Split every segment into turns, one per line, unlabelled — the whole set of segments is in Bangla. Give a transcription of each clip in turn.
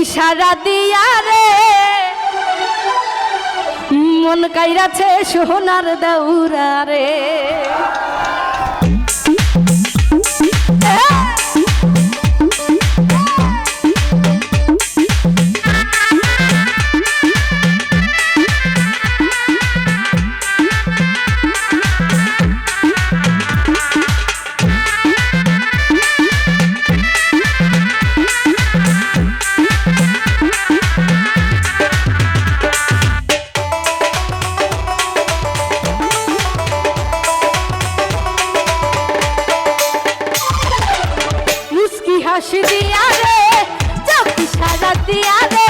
ইশারা দিয়া রে। মন কাইরাছে সোনার দৌরা রে। হাসি দিয়া রে চোখি সারা দিয়া রে,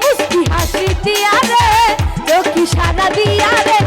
মিষ্টি হাসি দিয়া রে চোখি সারা দিয়া রে।